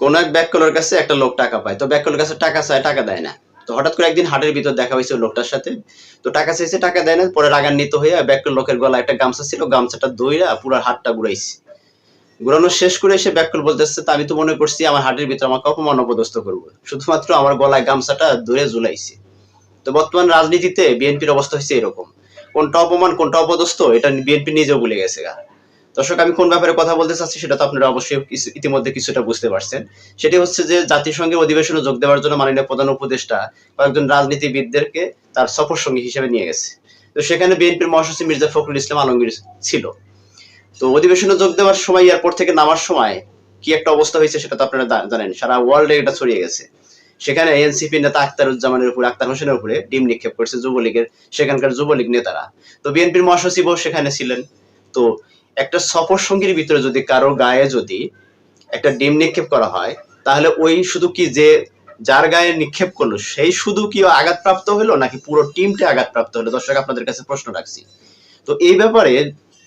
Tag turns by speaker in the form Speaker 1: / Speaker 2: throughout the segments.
Speaker 1: কোন এক ব্যাককলের কাছে একটা লোক টাকা পায়। তো ব্যাককলের কাছে টাকা চায়, টাকা দেয় না। তো হঠাৎ করে একদিন হাটের ভিতর দেখা হয়েছে লোকটার সাথে। তো টাকা চাইছে, টাকা দেয় না, পরে রাগান্বিত হয়ে ব্যাককল লোকের গলায় একটা গামছা ছিল, গামছাটা দইরা পুরো হাতটা ঘুরাইছে। ঘুরানো শেষ করে এসে ব্যাককল বলতেছে আমি তো মনে করছি আমার হাটের ভিতর আমাকে অপমান অপদস্থ করব। শুধুমাত্র আমার গলায় গামছাটা ধরে ঝুলাইছে। তো বর্তমান রাজনীতিতে বিএনপির অবস্থা হচ্ছে এরকম। কোনটা অপমান, কোনটা অপদস্থ, এটা বিএনপি নিজেও ভুলে গেছে দর্শক, আমি কোন ব্যাপারে কথা বলতে চাচ্ছি সেটা তো আপনারা অবশ্যই ইতিমধ্যে কিছুটা বুঝতে পারছেন। সেটি হচ্ছে যে জাতিসংঘের অধিবেশনে যোগ দেওয়ার জন্য মাননীয় প্রধান উপদেষ্টা কয়েকজন রাজনীতিবিদদেরকে তার সফর সঙ্গী হিসেবে নিয়ে গেছে। তো সেখানে বিএনপির মহাসচিব মির্জা ফখরুল ইসলাম আলমগীর ছিল। তো অধিবেশনে যোগ দেওয়ার সময়, এয়ারপোর্ট থেকে নামার সময় কি একটা অবস্থা হয়েছে সেটা তো আপনারা জানেন। সারা ওয়ার্ল্ডে এটা ছড়িয়ে গেছে। সেখানে এনসিপি নেতা আক্তারুজ্জামানের উপরে আক্তার হোসেনের উপরে ডিম নিক্ষেপ করছে যুবলীগের সেখানকার যুবলীগ নেতারা। তো বিএনপির মহাসচিবও সেখানে ছিলেন। তো একটা সফর সঙ্গীর ভিতরে যদি কারও গায়ে যদি একটা ডিম নিক্ষেপ করা হয়, তাহলে ওই শুধু কি যে যার গায়ে নিক্ষেপ করল, সেই শুধু কি আঘাতপ্রাপ্ত হলো নাকি পুরো টিমটা আঘাতপ্রাপ্ত হলো? দর্শক, আপনাদের কাছে প্রশ্ন রাখছি। তো এই ব্যাপারে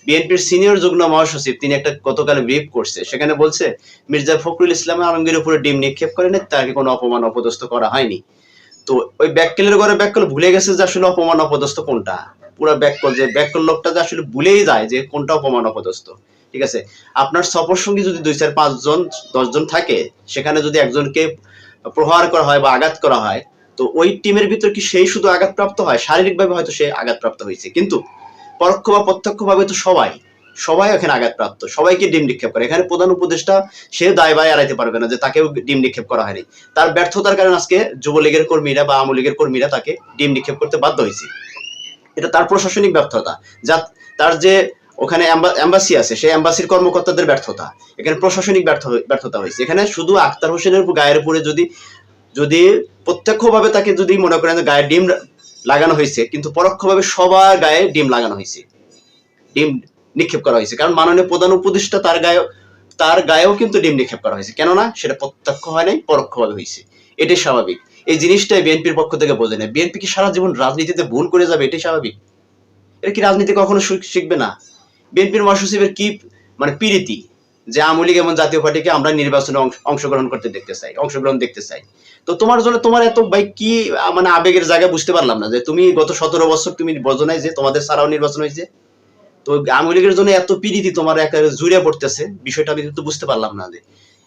Speaker 1: বিএনপির সিনিয়র যুগ্ম মহাসচিব, তিনি একটা গতকাল ব্রিফ করছে, সেখানে বলছে, মির্জা ফখরুল ইসলাম আলমগীর উপরে ডিম নিক্ষেপ করেনি, তাকে কোনো অপমান অপদস্থ করা হয়নি। তো ওই ব্যাককেলের ঘরে ব্যাককেল ভুলে গেছে যে আসলে অপমান অপদস্থ কোনটা? পুরো ব্যাককল যে ব্যাককল লোকটা যে আসলে ভুলেই যায় যে কোনটা অপমান অপদস্থ। ঠিক আছে? আপনার সফর সঙ্গী যদি দুই চার পাঁচজন দশজন থাকে, সেখানে যদি একজনকে প্রহার করা হয় বা আঘাত করা হয়, তো ওই টিমের ভিতর কি সেই শুধু আঘাতপ্রাপ্ত হয়? শারীরিকভাবে হয়তো সে আঘাতপ্রাপ্ত হয়েছে। কিন্তু পরোক্ষ বা প্রত্যক্ষভাবে তো সবাই সবাই এখানে আঘাতপ্রাপ্ত। সবাইকে ডিম নিক্ষেপ করে? এখানে প্রধান উপদেষ্টা, সে দায় বায় এড়াইতে পারবে না যে তাকেও ডিম নিক্ষেপ করা হয়নি। তার ব্যর্থতার কারণে আজকে যুবলীগের কর্মীরা বা আওয়ামী লীগের কর্মীরা তাকে ডিম নিক্ষেপ করতে বাধ্য হয়েছে। এটা তার প্রশাসনিক ব্যর্থতা। যা তার যে ওখানে এম্বাসি আছে, সেই এম্বাসির কর্মকর্তাদের ব্যর্থতা। এখানে প্রশাসনিক ব্যর্থ ব্যর্থতা হয়েছে। এখানে শুধু আক্তার হোসেনের গায়ের উপরে যদি যদি প্রত্যক্ষভাবে তাকে যদি মনে করেন গায়ে ডিম লাগানো হয়েছে, কিন্তু পরোক্ষভাবে সবার গায়ে ডিম লাগানো হয়েছে। ডিম নিক্ষেপ করা হয়েছে। কারণ মাননীয় প্রধান উপদেষ্টা তার গায়ে, তার গায়েও কিন্তু ডিম নিক্ষেপ করা হয়েছে। কেননা সেটা প্রত্যক্ষ হয় নাই, পরোক্ষভাবে হয়েছে। এটাই স্বাভাবিক। এই জিনিসটাই বিএনপির পক্ষ থেকে বোঝে না বিএনপি কি সারা জীবন রাজনীতিতে ভুল করে যাবে? এটাই স্বাভাবিক। এটা কি রাজনীতি কখনো শিখবে না? বিএনপির মহাসচিবের কি মানে পিরিতি যে আওয়ামী লীগ এবং জাতীয় পার্টিকে আমরা নির্বাচনে অংশগ্রহণ করতে দেখতে চাই, অংশগ্রহণ দেখতে চাই। তো তোমার জন্য তোমার এত ভাই কি মানে আবেগের জায়গায় বুঝতে পারলাম না যে তুমি গত সতেরো বছর তুমি বোঝো যে তোমাদের ছাড়াও নির্বাচন হয়েছে, তো আওয়ামী লীগের জন্য এত পিরিতি তোমার একটা জুড়ে পড়তেছে, বিষয়টা আমি কিন্তু বুঝতে পারলাম না যে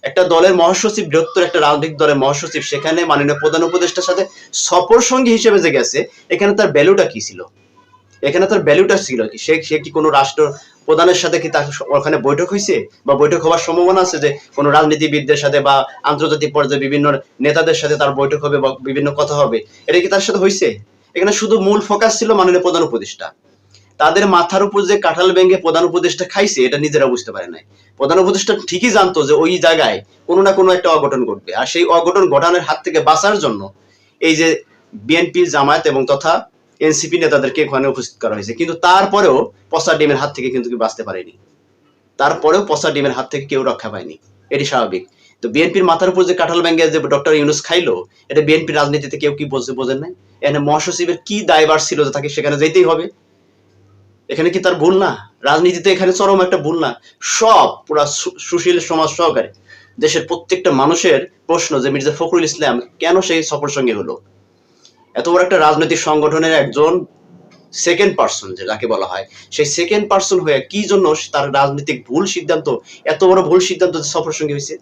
Speaker 1: একটা দলের মহাসচিব, বৃহত্তর একটা রাজনৈতিক দলের মহাসচিব, সেখানে মাননীয় প্রধান উপদেষ্টার সাথে সফর সঙ্গী হিসেবে যে গেছে, এখানে তার ভ্যালুটা কি ছিল? এখানে তার ভ্যালুটা ছিল কি? সে সে কি কোনো রাষ্ট্র প্রধানের সাথে কি তার ওখানে বৈঠক হয়েছে? বা বৈঠক হওয়ার সম্ভাবনা আছে যে কোনো রাজনীতিবিদদের সাথে বা আন্তর্জাতিক পর্যায়ে বিভিন্ন নেতাদের সাথে তার বৈঠক হবে বা বিভিন্ন কথা হবে? এটা কি তার সাথে হয়েছে? এখানে শুধু মূল ফোকাস ছিল মাননীয় প্রধান উপদেষ্টা। তাদের মাথার উপর যে কাঁঠাল ভেঙে প্রধান উপদেষ্টা খাইছে, এটা নিজেরা বুঝতে পারে নাই। প্রধান উপদেষ্টা ঠিকই জানতো যে ওই জায়গায় কোনো না কোনো একটা অঘটন ঘটবে। আর সেই অঘটন ঘটানোর হাত থেকে বাঁচার জন্য এই যে বিএনপি জামায়াত এবং তথা এনসিপি নেতাদেরকে ওখানে উপস্থিত করা হয়েছে। কিন্তু তারপরেও পচা ডিমের হাত থেকে কিন্তু বাঁচতে পারেনি। তারপরেও পচা ডিমের হাত থেকে কেউ রক্ষা পায়নি। এটি স্বাভাবিক। তো বিএনপির মাথার উপর যে কাঁঠাল ব্যাঙ্গে যে ডক্টর ইউনুস খাইলো, এটা বিএনপির রাজনীতিতে কেউ কি বলছে বোঝেন নাই? এখানে মহাসচিবের কি দায়বার ছিল যে তাকে সেখানে যেতেই হবে? এখানে কি তার ভুল না? রাজনীতিতে এখানে চরম একটা ভুল না। সব পুরা সুশীল সমাজ সহকারে। দেশের প্রত্যেকটা মানুষের প্রশ্ন যে মির্জা ফখরুল ইসলাম কেন সেই সফর সঙ্গে হলো? এত বড় একটা রাজনৈতিক সংগঠনের একজন সেকেন্ড পার্সন যাকে বলা হয়, সেই সেকেন্ড পার্সন হয়ে কি জন্য তার রাজনৈতিক ভুল সিদ্ধান্ত, এত বড় ভুল সিদ্ধান্ত সফর সঙ্গে হয়েছে?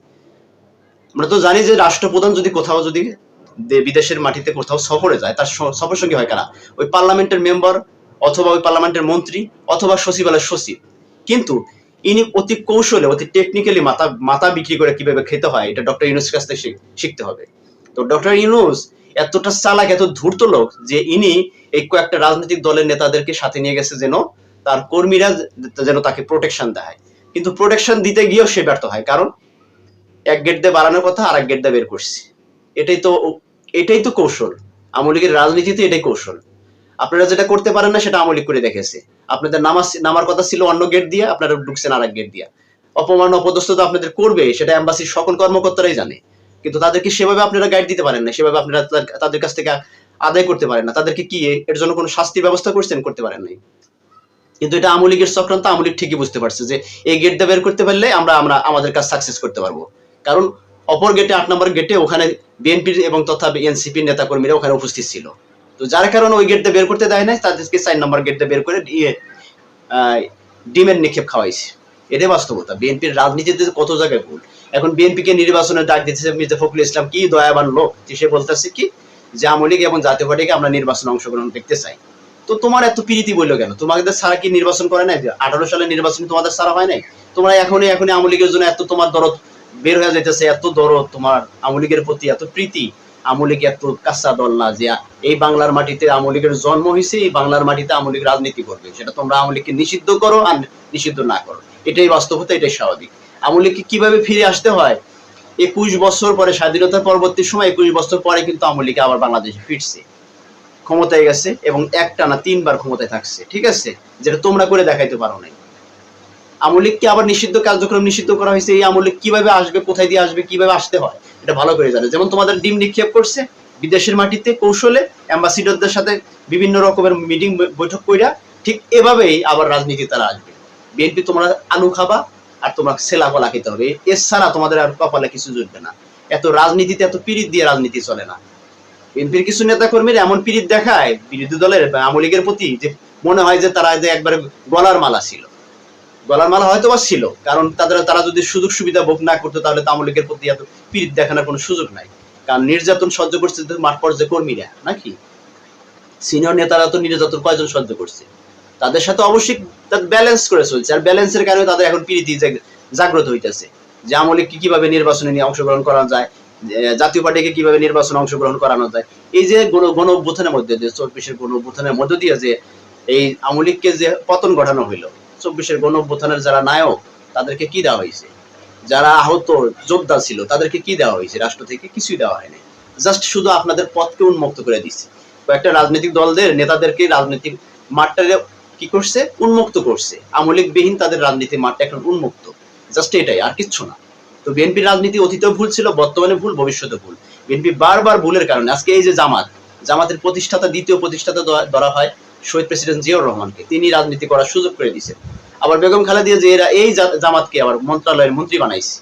Speaker 1: আমরা তো জানি যে রাষ্ট্রপ্রধান যদি কোথাও যদি বিদেশের মাটিতে কোথাও সফরে যায়, তার সফর সঙ্গী হয় কারা? ওই পার্লামেন্টের মেম্বার অথবা ওই পার্লামেন্টের মন্ত্রী অথবা সচিবালয়ের সচিব। কিন্তু ইনি অতি কৌশলে, অতি টেকনিক্যালি মাথা মাথা বিক্রি করে কীভাবে খেতে হয়, এটা ডক্টর ইউনুস কাছ থেকে শিখ- শিখতে হবে। তো ডক্টর ইউনুস এতটা চালাক, এত ধূর্ত লোক যে ইনি এই কয়েকটা রাজনৈতিক দলের নেতাদেরকে সাথে নিয়ে গেছে যেন তার কর্মীরা যেন তাকে প্রোটেকশন দেয়। কিন্তু প্রোটেকশন দিতে গিয়েও সে ব্যর্থ হয়। কারণ এক গেট দিয়ে বাড়ানোর কথা আর এক গেট দিয়ে বের করছে। এটাই তো এটাই তো কৌশল। আওয়ামী লীগের রাজনীতিতে এটাই কৌশল। আপনারা যেটা করতে পারেন না, সেটা আওয়ামী লীগ করে দেখেছে আপনাদের নামাজ, নামার কথা ছিল অন্য গেট দিয়ে, আপনারা ঢুকছেন আর গেট দিয়া। অপমান, অপদস্থ তো আপনাদের করবে সেটা এম্বাসির সকল কর্মকর্তারাই জানে। কিন্তু তাদেরকে সেভাবে আপনারা গাইড দিতে পারেন না, সেভাবে আপনারা তাদের- কাছ থেকে আদায় করতে পারেন না। তাদেরকে কি, এর জন্য কোনো শাস্তির ব্যবস্থা করছেন? করতে পারেন নাই। কিন্তু এটা আওয়ামী লীগের চক্রান্ত আওয়ামী ঠিকই বুঝতে পারছে যে, এই গেট দিয়ে বের করতে পারলে আমরা আমরা আমাদের কাজ সাকসেস করতে পারব। কারণ, অপর গেটে আট নম্বর গেটে ওখানে বিএনপির এবং তথা এনসিপির নেতাকর্মীরা ওখানে উপস্থিত ছিল। তো যার কারণে ওই গেটটা বের করতে দেয় নাই তাদেরকে চার নম্বর গেটটা বের করে আহ, ডিমের নিক্ষেপ খাওয়াইছে। এটাই বাস্তবতা। বিএনপির রাজনীতিতে কত জায়গায় ভুল। এখন বিএনপিকে নির্বাচনে ডাক দিতেছে মির্জা ফখরুল ইসলাম কি দয়াবান লোক? সে বলতেছে কি যে আওয়ামী লীগ এবং জাতীয় পার্টিকে আমরা নির্বাচনে অংশগ্রহণ দেখতে চাই। তো তোমার এত প্রীতি বলল কেন? তোমাদের সারা কি নির্বাচন করে নাই? আঠারো সালে নির্বাচন তোমাদের সারা হয় নাই? তোমরা এখনই এখনই আওয়ামী লীগের জন্য এত তোমার দরদ বের হয়ে যাইতেছে এত দরদ তোমার আওয়ামী লীগের প্রতি এত প্রীতি। আওয়ামী লীগ এত কাঁচা দল না যে এই বাংলার মাটিতে আওয়ামী লীগের জন্ম হয়েছে, এই বাংলার মাটিতে আওয়ামী লীগ রাজনীতি করবে। সেটা তোমরা আওয়ামী লীগকে নিষিদ্ধ করো আর নিষিদ্ধ না করো। এটাই বাস্তবতা, এটাই স্বাভাবিক। আওয়ামী লীগকে কীভাবে ফিরে আসতে হয়? একুশ বছর পরে স্বাধীনতার পরবর্তী সময়, একুশ বছর পরে কিন্তু আওয়ামী লীগ আবার বাংলাদেশে ফিরছে। ক্ষমতায় গেছে এবং একটা না তিনবার ক্ষমতায় থাকছে। ঠিক আছে? যেটা তোমরা করে দেখাইতে পারো নাই। আওয়ামী লীগকে আবার নিষিদ্ধ কার্যক্রম নিষিদ্ধ করা হয়েছে? এই আওয়ামী লীগ কীভাবে আসবে, কোথায় দিয়ে আসবে, কীভাবে আসতে হয়? এটা ভালো করে জানে। যেমন তোমাদের ডিম নিক্ষেপ করছে বিদেশের মাটিতে কৌশলে, অ্যাম্বাসিডরদের সাথে বিভিন্ন রকমের মিটিং বৈঠক কইরা ঠিক এভাবেই আবার রাজনীতি তারা আসবে। বিএনপি তোমরা আলু খাবা আর তোমরা সেলা কলা খেতে হবে। এছাড়া তোমাদের আর কপালে কিছু জুটবে না। এত রাজনীতিতে এত পিরিত দিয়ে রাজনীতি চলে না। বিএনপির কিছু নেতা কর্মীরা এমন পিরিত দেখায়, বিরোধী দলের আওয়ামী লীগের প্রতি যে মনে হয় যে তারা যে একবারে গলার মালা ছিল। গলার মালা হয়তো বা ছিল, কারণ তাদের, তারা যদি সুযোগ সুবিধা ভোগ না করতো, তাহলে তো আওয়ামী লীগের প্রতি এত পিরিত দেখানোর কোনো সুযোগ নাই। কারণ নির্যাতন সহ্য করছে মাঠ পর্যায়ে কর্মীরা, নাকি? সিনিয়র নেতারা তো নির্যাতন কয়জন সহ্য করছে? তাদের সাথে অবশ্যই তাদের ব্যালেন্স করে চলছে, আর ব্যালেন্সের কারণে তাদের এখন জাগ- জাগ্রত হইতেছে। যে আওয়ামী লীগকে কীভাবে নির্বাচনে নিয়ে অংশগ্রহণ করা যায় জাতীয় পার্টিকে কীভাবে নির্বাচনে অংশগ্রহণ করানো যায়, এই যে গণ গণ অভ্যুত্থানের মধ্যে দিয়ে, চব্বিশের গণ অভ্যুত্থানের মধ্য দিয়ে যে এই আওয়ামী লীগকে যে পতন ঘটানো হইল চব্বিশের গণ যারা নায়ক, তাদেরকে কি দেওয়া হয়েছে? যারা আহত যোদ্ধা ছিল, তাদেরকে কি দেওয়া হয়েছে? রাষ্ট্র থেকে কিছুই দেওয়া হয়নি। জাস্ট শুধু আপনাদের পথকে উন্মুক্ত করে দিচ্ছে। কয়েকটা রাজনৈতিক দলদের নেতাদেরকে রাজনৈতিক মাঠটারে কি করছে? উন্মুক্ত করছে। আওয়ামী লীগ বিহীন তাদের রাজনীতির মাঠটা এখন উন্মুক্ত। জাস্ট এটাই, আর কিচ্ছু না। তো বিএনপির রাজনীতি অতীতেও ভুল ছিল বর্তমানে ভুল ভবিষ্যতে ভুল। বিএনপি বারবার ভুলের কারণে আজকে এই যে জামাত, জামাতের প্রতিষ্ঠাতা, দ্বিতীয় প্রতিষ্ঠাতা ধরা হয় শহীদ প্রেসিডেন্ট জিয়াউর রহমানকে। তিনি রাজনীতি করার সুযোগ করে দিয়েছেন। আবার বেগম খালেদা যে এরা এই জামাতকে আবার মন্ত্রণালয়ের মন্ত্রী বানাইছে।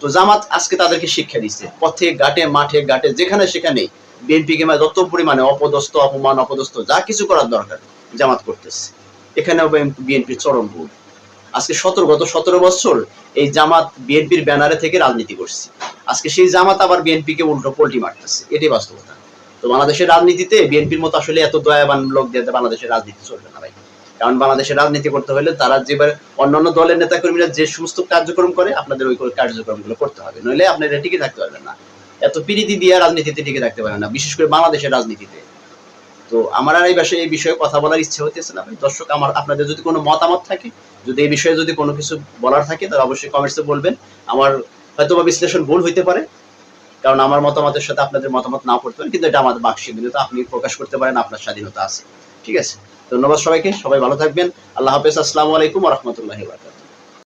Speaker 1: তো জামাত আজকে তাদেরকে শিক্ষা দিচ্ছে পথে, ঘাটে, মাঠে, ঘাটে, যেখানে সেখানে বিএনপিকে মানে যত পরিমাণে অপদস্থ, অপমান, অপদস্থ, যা কিছু করার দরকার জামাত করতেছে। এখানেও বিএনপির চরম ভুল। আজকে সতেরো গত সতেরো বছর এই জামাত বিএনপির ব্যানারে থেকে রাজনীতি করছে। আজকে সেই জামাত আবার বিএনপিকে উল্টো পোল্টি মারতেছে। এটাই বাস্তবতা। তো বাংলাদেশের রাজনীতিতে বিএনপির মতো আসলে এত দয়াবান লোক দিয়ে বাংলাদেশের রাজনীতি চলবে না ভাই। কারণ বাংলাদেশের রাজনীতি করতে হলে তারা যেবার অন্যান্য দলের নেতা কর্মীরা যে সমস্ত কার্যক্রম করে, আপনাদের ওই কার্যক্রমগুলো করতে হবে। নইলে আপনারা টিকে থাকতে পারবেন না। এত পিরিতি দিয়ে রাজনীতিতে টিকে থাকতে পারবেন না, বিশেষ করে বাংলাদেশের রাজনীতিতে। তো আমার আর এই বিষয়ে এই বিষয়ে কথা বলার ইচ্ছে হইতেছে না ভাই। দর্শক, আমার, আপনাদের যদি কোনো মতামত থাকে, যদি এই বিষয়ে যদি কোনো কিছু বলার থাকে, তাহলে অবশ্যই কমেন্টসে বলবেন। আমার হয়তো বা বিশ্লেষণ ভুল হইতে পারে, কারণ আমার মতামতের সাথে আপনাদের মতামত না করতে পারেন কিন্তু এটা আমাদের বাক আপনি প্রকাশ করতে পারেন, আপনার স্বাধীনতা আছে। ঠিক আছে? ধন্যবাদ সবাইকে সবাই ভালো থাকবেন। আল্লাহ হাফেজ আসসালামু আলাইকুম রহমতুল্লাহ বারকাত